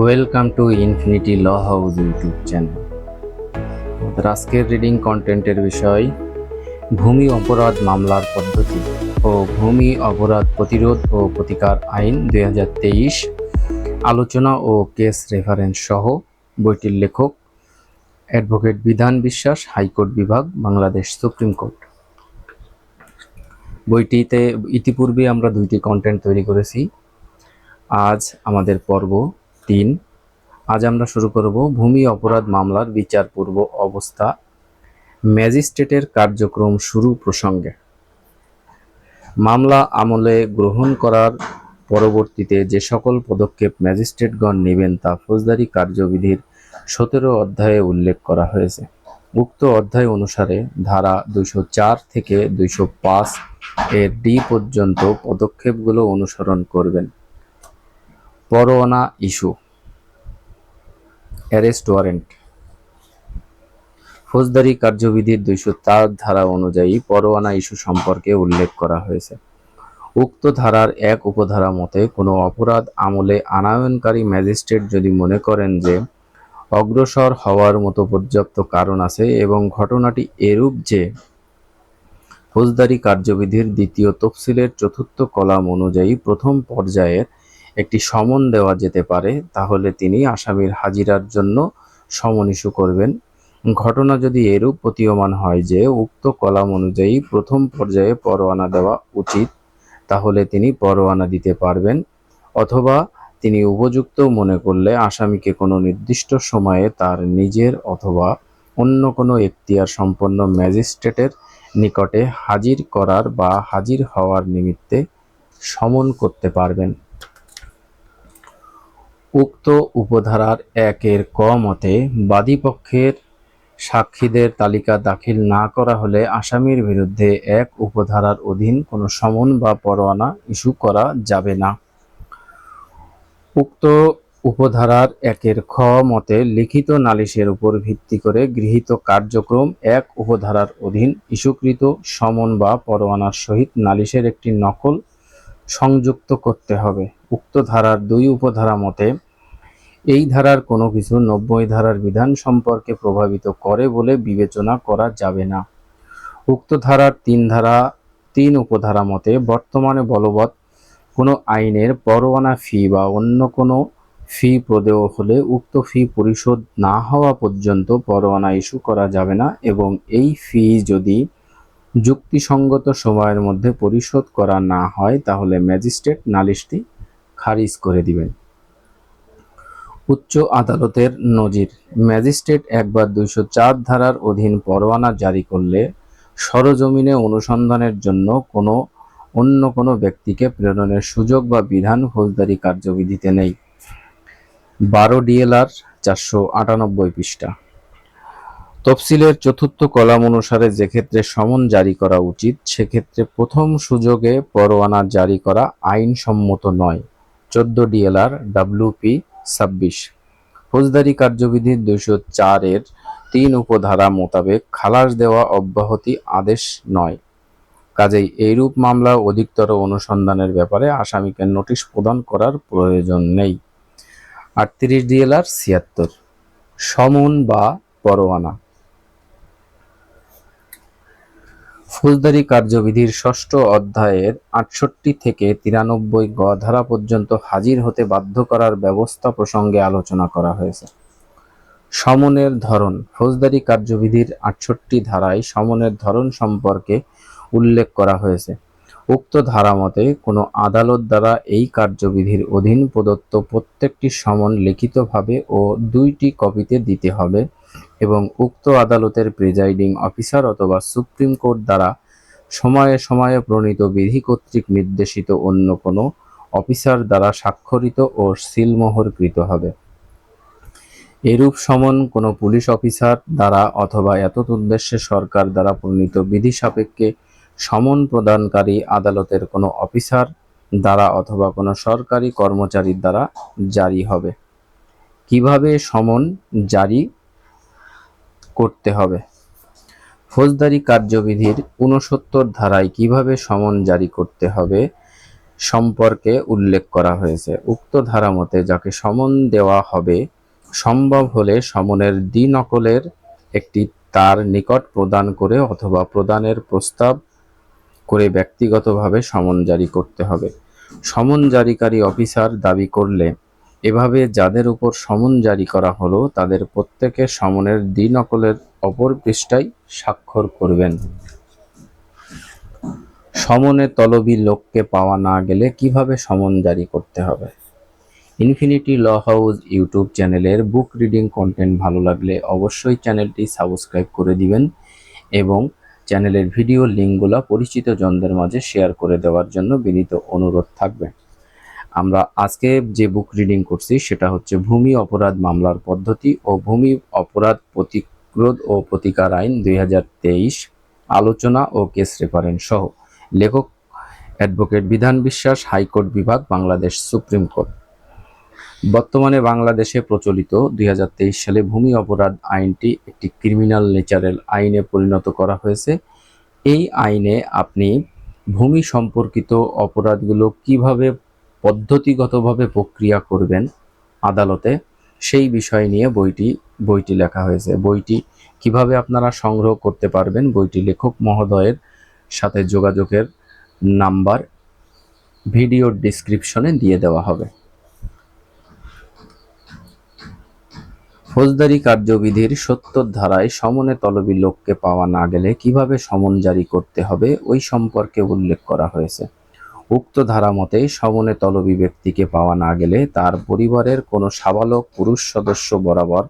Welcome to infinity law house YouTube channel আমাদের আজকের reading কন্টেন্টের বিষয়, ভূমি অপরাধ মামলার পদ্ধতি ও ভূমি অপরাধ প্রতিরোধ ও প্রতিকার আইন দু হাজার তেইশ আলোচনা ও কেস রেফারেন্স সহ বইটির লেখক অ্যাডভোকেট বিধান বিশ্বাস হাইকোর্ট বিভাগ, বাংলাদেশ সুপ্রিম কোর্ট বইটিতে ইতিপূর্বে আমরা দুইটি কন্টেন্ট তৈরি করেছি। আজ আমাদের পর্ব তিন। আজ আমরা শুরু করব ভূমি অপরাধ মামলার বিচারপূর্ব অবস্থা। ম্যাজিস্ট্রেটের কার্যক্রম শুরু প্রসঙ্গে। মামলা আমলে গ্রহণ করার পরবর্তীতে যে সকল পদক্ষেপ ম্যাজিস্ট্রেটগণ নেবেন তা ফৌজদারি কার্যবিধির সতেরো অধ্যায়ে উল্লেখ করা হয়েছে। উক্ত অধ্যায় অনুসারে ধারা দুইশো চার থেকে দুইশো পাঁচ এর ডি পর্যন্ত পদক্ষেপগুলো অনুসরণ করবেন। পরোয়ানা ইস্যু অ্যারেস্ট ওয়ারেন্ট ফৌজদারি কার্যবিধির দুইশো চার ধারা অনুযায়ী পরোয়ানা ইস্যু সম্পর্কে উল্লেখ করা হয়েছে। উক্ত ধারার এক উপধারা মতে, কোনো অপরাধ আমলে আনায়নকারী ম্যাজিস্ট্রেট যদি মনে করেন যে অগ্রসর হওয়ার মতো পর্যাপ্ত কারণ আছে এবং ঘটনাটি এরূপ যে ফৌজদারি কার্যবিধির দ্বিতীয় তফসিলের চতুর্থ কলাম অনুযায়ী প্রথম পর্যায়ের একটি সমন দেওয়া যেতে পারে, তাহলে তিনি আসামির হাজিরার জন্য সমন ইস্যু করবেন। ঘটনা যদি এরূপ প্রতীয়মান হয় যে উক্ত কলাম অনুযায়ী প্রথম পর্যায়ে পরোয়ানা দেওয়া উচিত, তাহলে তিনি পরোয়ানা দিতে পারবেন, অথবা তিনি উপযুক্ত মনে করলে আসামিকে কোনো নির্দিষ্ট সময়ে তার নিজের অথবা অন্য কোনো এখতিয়ার সম্পন্ন ম্যাজিস্ট্রেটের নিকটে হাজির করার বা হাজির হওয়ার নিমিত্তে সমন করতে পারবেন। উক্ত উপধারার একের ক মতে বাদীপক্ষের সাক্ষীদের তালিকা দাখিল না করা হলে আসামির বিরুদ্ধে এক উপধারার অধীন কোনো সমন বা পরোয়ানা ইস্যু করা যাবে না। উক্ত উপধারার একের খ মতে লিখিত নালিশের উপর ভিত্তি করে গৃহীত কার্যক্রম এক উপধারার অধীন ইস্যুকৃত সমন বা পরোয়ানার সহিত নালিশের একটি নকল সংযুক্ত করতে হবে। উক্ত ধারার দুই উপধারা মতে এই ধারার কোনো কিছু নব্বই ধারার বিধান সম্পর্কে প্রভাবিত করে বলে বিবেচনা করা যাবে না। উক্ত ধারার তিন ধারা, তিন উপধারা মতে বর্তমানে বলবৎ কোনো আইনের পরোয়ানা ফি বা অন্য কোনো ফি প্রদেয় হলে উক্ত ফি পরিশোধ না হওয়া পর্যন্ত পরোয়ানা ইস্যু করা যাবে না এবং এই ফি যদি যুক্তিসঙ্গত সময়ের মধ্যে পরিশোধ করা না হয় তাহলে ম্যাজিস্ট্রেট নালিশটি খারিজ করে দিবেন। উচ্চ আদালতের নজির। ম্যাজিস্ট্রেট একবার দুইশো চার ধারার অধীন পরোয়ানা জারি করলে সরজমিনে অনুসন্ধানের জন্য কোনো, অন্য কোনো ব্যক্তিকে প্রেরণের সুযোগ বা বিধান ফৌজদারি কার্যবিধিতে নেই। বারো ডিএলআর চারশো আটানব্বই পৃষ্ঠা। তফসিলের চতুর্থ কলাম অনুসারে যে ক্ষেত্রে সমন জারি করা উচিত সেক্ষেত্রে প্রথম সুযোগে পরোয়ানা জারি করা আইনসম্মত নয়। চোদ্দ ডিএলআর ডাব্লিউপি ছাব্বিশ। ফৌজদারি কার্যবিধি দুশো চারের তিন উপধারা মোতাবেক খালাস দেওয়া অব্যাহতি আদেশ নয়। কাজেই এইরূপ মামলা অধিকতর অনুসন্ধানের ব্যাপারে আসামিকে নোটিশ প্রদান করার প্রয়োজন নেই। আটত্রিশ ডিএলআর ছিয়াত্তর। সমন বা পরোয়ানা। ফৌজদারি কার্যবিধির ষষ্ঠ অধ্যায়ের আটষট্টি থেকে তিরানব্বই গ ধারা পর্যন্ত হাজির হতে বাধ্য করার ব্যবস্থা প্রসঙ্গে আলোচনা করা হয়েছে। সমনের ধরন, ফৌজদারি কার্যবিধির আটষট্টি ধারায় সমনের ধরন সম্পর্কে উল্লেখ করা হয়েছে। উক্ত ধারা মতে, কোনো আদালত দ্বারা এই কার্যবিধির অধীন প্রদত্ত প্রত্যেকটি সমন লিখিতভাবে ও দুইটি কপিতে দিতে হবে। এবং উক্ত আদালতের প্রিজাইডিং অফিসার অথবা সুপ্রিম কোর্ট দ্বারা সময়ে সময়ে প্রণীত বিধি কর্তৃক নির্দেশিত অন্য কোনো অফিসার দ্বারা স্বাক্ষরিত ও সিলমোহরকৃত হবে। এরূপ সমন কোনো পুলিশ অফিসার দ্বারা অথবা এতদ উদ্দেশ্যে সরকার দ্বারা প্রণীত বিধি সাপেক্ষে সমন প্রদানকারী আদালতের কোনো অফিসার দ্বারা অথবা কোনো সরকারি কর্মচারীর দ্বারা জারি হবে। কীভাবে সমন জারি করতে হবে। ফৌজদারি কার্যবিধির ঊনসত্তর ধারায় কীভাবে সমন জারি করতে হবে সম্পর্কে উল্লেখ করা হয়েছে। উক্ত ধারা মতে যাকে সমন দেওয়া হবে, সম্ভব হলে সমনের দ্বিনকলের একটি তার নিকট প্রদান করে অথবা প্রদানের প্রস্তাব করে ব্যক্তিগতভাবে সমন জারি করতে হবে। সমন জারিকারী অফিসার দাবি করলে এভাবে যাদের উপর সমন জারি করা হলো, তাদের প্রত্যেকে সমনের দ্বিনকলের অপর পৃষ্ঠায় স্বাক্ষর করবেন। সমনে তলবি লোককে পাওয়া না গেলে কীভাবে সমন জারি করতে হবে? ইনফিনিটি ল হাউস ইউটিউব চ্যানেলের বুক রিডিং কন্টেন্ট ভালো লাগলে অবশ্যই চ্যানেলটি সাবস্ক্রাইব করে দিবেন এবং চ্যানেলের ভিডিও লিঙ্কগুলো পরিচিত জনদের মাঝে শেয়ার করে দেওয়ার জন্য বিনীত অনুরোধ থাকবে। আমরা আজকে যে বুক রিডিং করছি, সেটা হচ্ছে ভূমি অপরাধ মামলার পদ্ধতি ও ভূমি অপরাধ প্রতিরোধ ও প্রতিকার আইন দুই হাজার তেইশ আলোচনা ও কেস রেফারেন্স সহ। লেখক অ্যাডভোকেট বিধান বিশ্বাস, হাইকোর্ট বিভাগ, বাংলাদেশ সুপ্রিম কোর্ট। বর্তমানে বাংলাদেশে প্রচলিত দুই হাজার তেইশ সালে ভূমি অপরাধ আইনটি একটি ক্রিমিনাল নেচারেল আইনে পরিণত করা হয়েছে। এই আইনে আপনি ভূমি সম্পর্কিত অপরাধগুলো কীভাবে পদ্ধতিগতভাবে প্রক্রিয়া করবেন আদালতে, সেই বিষয় নিয়ে বইটি বইটি লেখা হয়েছে। বইটি কীভাবে আপনারা সংগ্রহ করতে পারবেন? বইটি লেখক মহোদয়ের সাথে যোগাযোগের নাম্বার ভিডিও ডিসক্রিপশনে দিয়ে দেওয়া হবে। ফৌজদারি কার্যবিধির সত্তর ধারায় সমনে তলবি লোককে পাওয়া না গেলে কীভাবে সমন জারি করতে হবে, ওই সম্পর্কে উল্লেখ করা হয়েছে। উক্ত ধারা মতে সমনে তলবি ব্যক্তিকে পাওয়া না গেলে তার পরিবারের কোনো সাবালক পুরুষ সদস্য বরাবর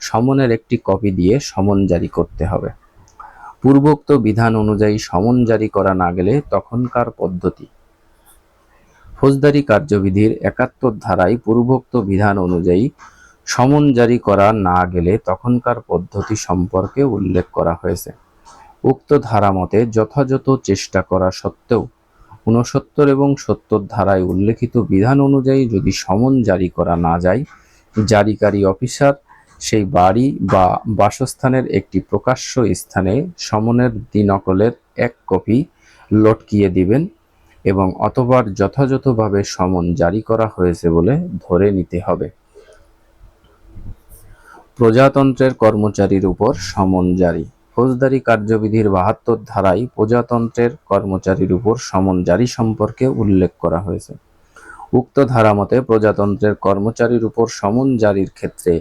সমনের একটি কপি দিয়ে সমন জারি করতে হবে। পূর্বোক্ত বিধান অনুযায়ী সমন জারি করা না গেলে তখনকার পদ্ধতি। ফৌজদারি কার্যবিধির একাত্তর ধারায় পূর্বোক্ত বিধান অনুযায়ী সমন জারি করা না গেলে তখনকার পদ্ধতি সম্পর্কে উল্লেখ করা হয়েছে। উক্ত ধারা মতে যথাযথ চেষ্টা করা সত্ত্বেও ঊনসত্তর এবং সত্তর ধারায় উল্লেখিত বিধান অনুযায়ী যদি সমন জারি করা না যায়, জারিকারী অফিসার সেই বাড়ি বা বাসস্থানের একটি প্রকাশ্য স্থানে সমনের দ্বিনকলের এক কপি লটকিয়ে দিবেন এবং অতবার যথাযথভাবে সমন জারি করা হয়েছে বলে ধরে নিতে হবে। প্রজাতন্ত্রের কর্মচারীর উপর সমন জারি। ফৌজদারি কার্যবিধির বাহাত্তর ধারায় প্রজাতন্ত্রের কর্মচারীর উপর সমন জারি সম্পর্কে উল্লেখ করা হয়েছে। উক্ত ধারা মতে প্রজাতন্ত্রের কর্মচারীর উপর সমন জারির ক্ষেত্রে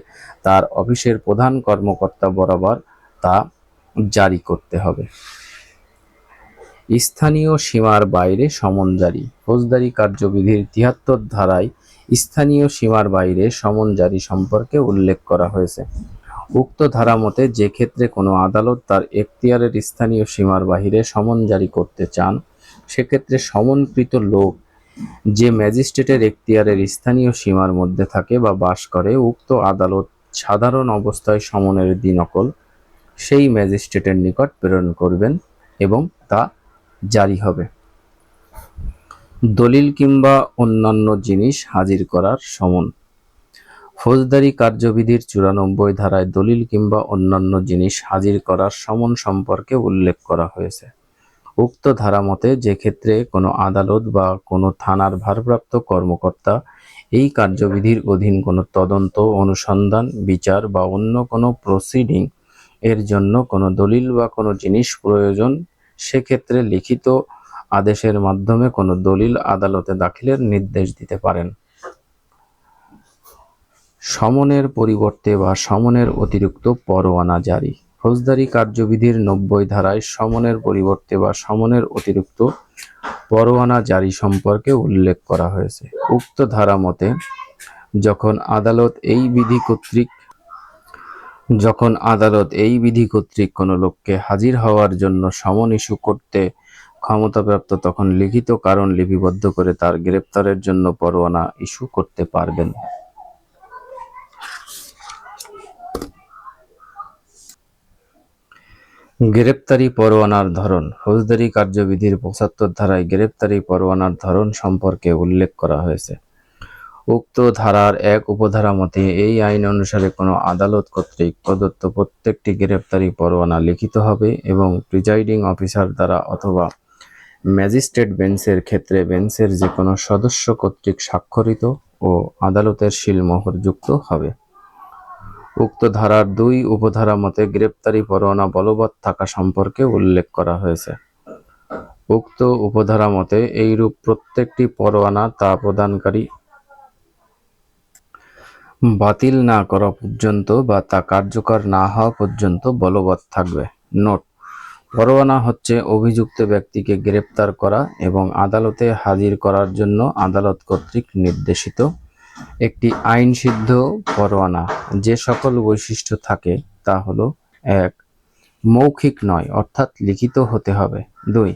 তার অফিসের প্রধান কর্মকর্তা বরাবর তা জারি করতে হবে। স্থানীয় সীমার বাইরে সমন জারি। ফৌজদারি কার্যবিধির তিয়াত্তর ধারায় স্থানীয় সীমার বাইরে সমন জারি সম্পর্কে উল্লেখ করা হয়েছে। উক্ত ধারা মতে যে ক্ষেত্রে কোনো আদালত তার এখতিয়ারের স্থানীয় সীমার বাহিরে সমন জারি করতে চান, সেক্ষেত্রে সমনকৃত লোক যে ম্যাজিস্ট্রেটের এখতিয়ারের স্থানীয় সীমার মধ্যে থাকে বা বাস করে, উক্ত আদালত সাধারণ অবস্থায় সমনের দিনকল সেই ম্যাজিস্ট্রেটের নিকট প্রেরণ করবেন এবং তা জারি হবে। দলিল কিংবা অন্যান্য জিনিস হাজির করার সমন। ফৌজদারি কার্যবিধির চুরানব্বই ধারায় দলিল কিংবা অন্যান্য জিনিস হাজির করার সমন সম্পর্কে উল্লেখ করা হয়েছে। উক্ত ধারা মতে যে ক্ষেত্রে কোনো আদালত বা কোনো থানার ভারপ্রাপ্ত কর্মকর্তা এই কার্যবিধির অধীন কোনো তদন্ত, অনুসন্ধান, বিচার বা অন্য কোনো প্রসিডিং এর জন্য কোনো দলিল বা কোনো জিনিস প্রয়োজন, সেক্ষেত্রে লিখিত আদেশের মাধ্যমে কোনো দলিল আদালতে দাখিলের নির্দেশ দিতে পারেন। সমনের পরিবর্তে বা সমনের অতিরিক্ত পরোয়ানা জারি। ফৌজদারি কার্যবিধির নব্বই ধারায় সমনের পরিবর্তে বা সমনের অতিরিক্ত পরোয়ানা জারি সম্পর্কে উল্লেখ করা হয়েছে। উক্ত ধারা মতে, যখন আদালত এই বিধি কর্তৃক, যখন আদালত এই বিধি কর্তৃক কোনো লোককে হাজির হওয়ার জন্য সমন ইস্যু করতে ক্ষমতাপ্রাপ্ত, তখন লিখিত কারণ লিপিবদ্ধ করে তার গ্রেপ্তারের জন্য পরোয়ানা ইস্যু করতে পারবেন। গ্রেপ্তারি পরোয়ানার ধরন। ফৌজদারি কার্যবিধির পঁচাত্তর ধারায় গ্রেপ্তারি পরোয়ানার ধরন সম্পর্কে উল্লেখ করা হয়েছে। উক্ত ধারার এক উপধারা মতে এই আইন অনুসারে কোনো আদালত কর্তৃক প্রদত্ত প্রত্যেকটি গ্রেপ্তারি পরোয়ানা লিখিত হবে এবং প্রিজাইডিং অফিসার দ্বারা অথবা ম্যাজিস্ট্রেট বেঞ্চের ক্ষেত্রে বেঞ্চের যে কোনো সদস্য কর্তৃক স্বাক্ষরিত ও আদালতের সিলমোহরযুক্ত হবে। উক্ত ধারার দুই উপধারা মতে গ্রেপ্তারি পরোয়ানা বলবৎ থাকা সম্পর্কে উল্লেখ করা হয়েছে। উক্ত উপধারা মতে এইরূপ প্রত্যেকটি পরোয়ানা তা প্রদানকারী বাতিল না করা পর্যন্ত বা তা কার্যকর না হওয়া পর্যন্ত বলবৎ থাকবে। নোট, পরোয়ানা হচ্ছে অভিযুক্ত ব্যক্তিকে গ্রেপ্তার করা এবং আদালতে হাজির করার জন্য আদালত কর্তৃক নির্দেশিত। একটি আইনসিদ্ধ পরোয়ানা। যে সকল বৈশিষ্ট্য থাকে, তা হলো, এক, মৌখিক নয়, অর্থাৎ লিখিত হতে হবে। দুই,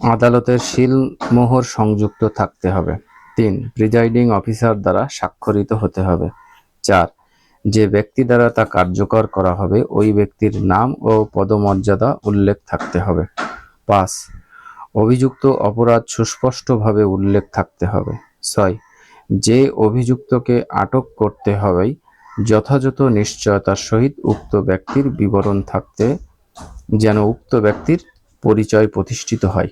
আদালতের সিল মোহর সংযুক্ত থাকতে হবে। তিন, প্রিজাইডিং অফিসার দ্বারা স্বাক্ষরিত হতে হবে। চার, যে ব্যক্তি দ্বারা তা কার্যকর করা হবে, ওই ব্যক্তির নাম ও পদমর্যাদা উল্লেখ থাকতে হবে। পাঁচ, অভিযুক্ত অপরাধ সুস্পষ্টভাবে উল্লেখ থাকতে হবে। ছয়। যে অভিযুক্তকে আটক করতে হবে যথাযথ নিশ্চয়তার সহিত উক্ত ব্যক্তির বিবরণ থাকতে যেন উক্ত ব্যক্তির পরিচয় প্রতিষ্ঠিত হয়।